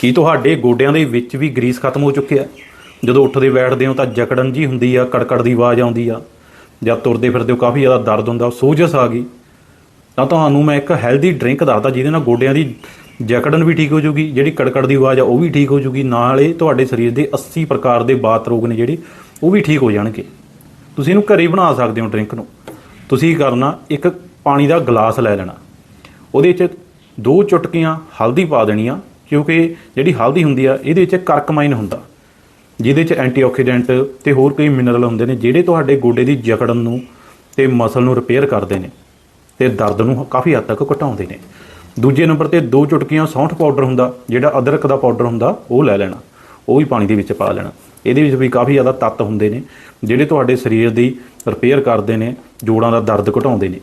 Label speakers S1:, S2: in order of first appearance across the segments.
S1: ਕੀ ਤੁਹਾਡੇ ਗੋਡਿਆਂ ਦੇ ਵਿੱਚ ਵੀ ਗਰੀਸ ਖਤਮ ਹੋ ਚੁੱਕਿਆ ਜਦੋਂ ਉੱਠਦੇ ਬੈਠਦੇ ਹੋ ਤਾਂ ਜਕੜਨ ਜੀ ਹੁੰਦੀ ਆ, ਕੜਕੜ ਦੀ ਆਵਾਜ਼ ਆਉਂਦੀ ਆ। ਜਾਂ ਤੁਰਦੇ ਫਿਰਦੇ ਹੋ ਕਾਫੀ ਜ਼ਿਆਦਾ ਦਰਦ ਹੁੰਦਾ, ਸੋਜਸ ਆ ਗਈ। ਤਾਂ ਤੁਹਾਨੂੰ ਮੈਂ ਇੱਕ ਹੈਲਦੀ ਡਰਿੰਕ ਦੱਸਦਾ ਜਿਹਦੇ ਨਾਲ ਗੋਡਿਆਂ ਦੀ ਜਕੜਨ ਵੀ ਠੀਕ ਹੋ ਜੂਗੀ, ਜਿਹੜੀ ਕੜਕੜ ਦੀ ਆਵਾਜ਼ ਆ, ਉਹ ਵੀ ਠੀਕ ਹੋ ਜੂਗੀ। ਨਾਲੇ ਤੁਹਾਡੇ ਸਰੀਰ ਦੇ 80 ਪ੍ਰਕਾਰ ਦੇ ਬਾਤ ਰੋਗ ਨੇ ਜਿਹੜੇ, ਉਹ ਵੀ ਠੀਕ ਹੋ ਜਾਣਗੇ। ਤੁਸੀਂ ਇਹਨੂੰ ਘਰੇ ਹੀ ਬਣਾ ਸਕਦੇ ਹੋ ਡਰਿੰਕ ਨੂੰ। ਤੁਸੀਂ ਕਰਨਾ, ਇੱਕ ਪਾਣੀ ਦਾ ਗਲਾਸ ਲੈ ਲੈਣਾ। ਉਹਦੇ ਵਿੱਚ ਦੋ ਚੁਟਕੀਆਂ ਹਲਦੀ ਪਾ ਦੇਣੀਆਂ ਕਿਉਂਕਿ ਜਿਹੜੀ ਹਲਦੀ ਹੁੰਦੀ ਆ, ਇਹਦੇ ਵਿੱਚ ਕਰਕਮਾਈਨ ਹੁੰਦਾ। ਜਿਹਦੇ ਵਿੱਚ ਐਂਟੀਆਕਸੀਡੈਂਟ ਤੇ ਹੋਰ ਕਈ ਮਿਨਰਲ ਹੁੰਦੇ ਨੇ, ਜਿਹੜੇ ਤੁਹਾਡੇ ਗੋਡੇ ਦੀ ਜਕੜਨ ਨੂੰ ਤੇ ਮਸਲ ਨੂੰ ਰਿਪੇਅਰ ਕਰਦੇ ਨੇ ਤੇ ਦਰਦ ਨੂੰ ਕਾਫੀ ਹੱਦ ਤੱਕ ਘਟਾਉਂਦੇ ਨੇ। ਦੂਜੇ ਨੰਬਰ ਤੇ ਦੋ ਚੁਟਕੀਆਂ ਸੌਂਠ ਪਾਊਡਰ ਹੁੰਦਾ, ਜਿਹੜਾ ਅਦਰਕ ਦਾ ਪਾਊਡਰ ਹੁੰਦਾ, ਉਹ ਲੈ ਲੈਣਾ, ਉਹ ਵੀ ਪਾਣੀ ਦੇ ਵਿੱਚ ਪਾ ਲੈਣਾ। ਇਹਦੇ ਵਿੱਚ ਵੀ ਕਾਫੀ ਜ਼ਿਆਦਾ ਤੱਤ ਹੁੰਦੇ ਨੇ, ਜਿਹੜੇ ਤੁਹਾਡੇ ਸਰੀਰ ਦੀ ਰਿਪੇਅਰ ਕਰਦੇ ਨੇ, ਜੋੜਾਂ ਦਾ ਦਰਦ ਘਟਾਉਂਦੇ ਨੇ।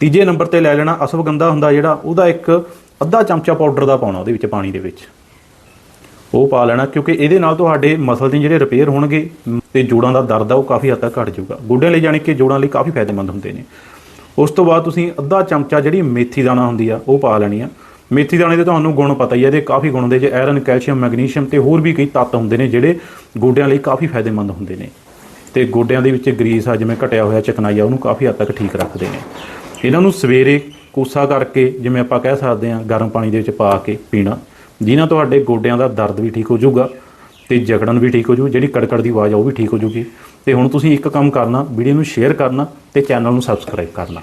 S1: ਤੀਜੇ ਨੰਬਰ ਤੇ ਲੈ ਲੈਣਾ ਅਸਵਗੰਧਾ ਹੁੰਦਾ, ਜਿਹੜਾ ਉਹਦਾ ਇੱਕ ਅੱਧਾ ਚਮਚਾ ਪਾਊਡਰ ਦਾ ਪਾਉਣਾ ਉਹਦੇ ਵਿੱਚ ਪਾਣੀ ਦੇ ਵਿੱਚ। ਉਹ ਪਾ ਲੈਣਾ ਕਿਉਂਕਿ ਇਹਦੇ ਨਾਲ ਤੁਹਾਡੇ ਮਸਲ ਦੇ ਜਿਹੜੇ ਰਿਪੇਅਰ ਹੋਣਗੇ ਤੇ ਜੋੜਾਂ ਦਾ ਦਰਦ ਆ, ਉਹ ਕਾਫੀ ਹੱਦ ਤੱਕ ਘਟ ਜਾਊਗਾ। ਗੋਡਿਆਂ ਲਈ ਜਾਣੀ ਕਿ ਜੋੜਾਂ ਲਈ ਕਾਫੀ ਫਾਇਦੇਮੰਦ ਹੁੰਦੇ ਨੇ। ਉਸ ਤੋਂ ਬਾਅਦ ਤੁਸੀਂ ਅੱਧਾ ਚਮਚਾ ਜਿਹੜੀ ਮੇਥੀ ਦਾਣਾ ਹੁੰਦੀ ਆ, ਉਹ ਪਾ ਲੈਣੀ ਆ। ਮੇਥੀ ਦਾਣੇ ਦੇ ਤੁਹਾਨੂੰ ਗੁਣ ਪਤਾ ਹੀ ਆ, ਇਹਦੇ ਕਾਫੀ ਗੁਣ ਹੁੰਦੇ, ਜੇ ਆਇਰਨ ਕੈਲਸ਼ੀਅਮ ਮੈਗਨੀਸ਼ੀਅਮ ਤੇ ਹੋਰ ਵੀ ਕਈ ਤੱਤ ਹੁੰਦੇ ਨੇ ਜਿਹੜੇ ਗੋਡਿਆਂ ਲਈ ਕਾਫੀ ਫਾਇਦੇਮੰਦ ਹੁੰਦੇ ਨੇ। ਤੇ ਗੋਡਿਆਂ ਦੇ ਵਿੱਚ ਗਰੀਸ ਆ, ਜਿਵੇਂ ਘਟਿਆ ਹੋਇਆ ਚਿਕਨਾਈ ਆ, ਉਹਨੂੰ ਕਾਫੀ ਹੱਦ ਤੱਕ ਠੀਕ ਰੱਖਦੇ ਨੇ। ਇਹਨਾਂ ਨੂੰ ਸਵੇਰੇ ਕੋਸਾ ਕਰਕੇ ਜਿਵੇਂ ਆਪਾਂ ਕਹਿ ਸਕਦੇ ਹਾਂ ਗਰਮ ਪਾਣੀ ਦੇ ਵਿੱਚ ਪਾ ਕੇ ਪੀਣਾ ਜਿਨ੍ਹਾਂ ਤੁਹਾਡੇ ਗੋਡਿਆਂ ਦਾ ਦਰਦ ਵੀ ਠੀਕ ਹੋ ਜਾਊਗਾ ਤੇ ਜਕੜਨ ਵੀ ਠੀਕ ਹੋ ਜੂ ਜਿਹੜੀ ਕੜਕੜ ਦੀ ਆਵਾਜ਼ ਆ ਉਹ ਵੀ ਠੀਕ ਹੋ ਜੂਗੀ ਤੇ ਹੁਣ ਤੁਸੀਂ ਇੱਕ ਕੰਮ ਕਰਨਾ, ਵੀਡੀਓ ਨੂੰ ਸ਼ੇਅਰ ਕਰਨਾ ਤੇ ਚੈਨਲ ਨੂੰ ਸਬਸਕ੍ਰਾਈਬ ਕਰਨਾ।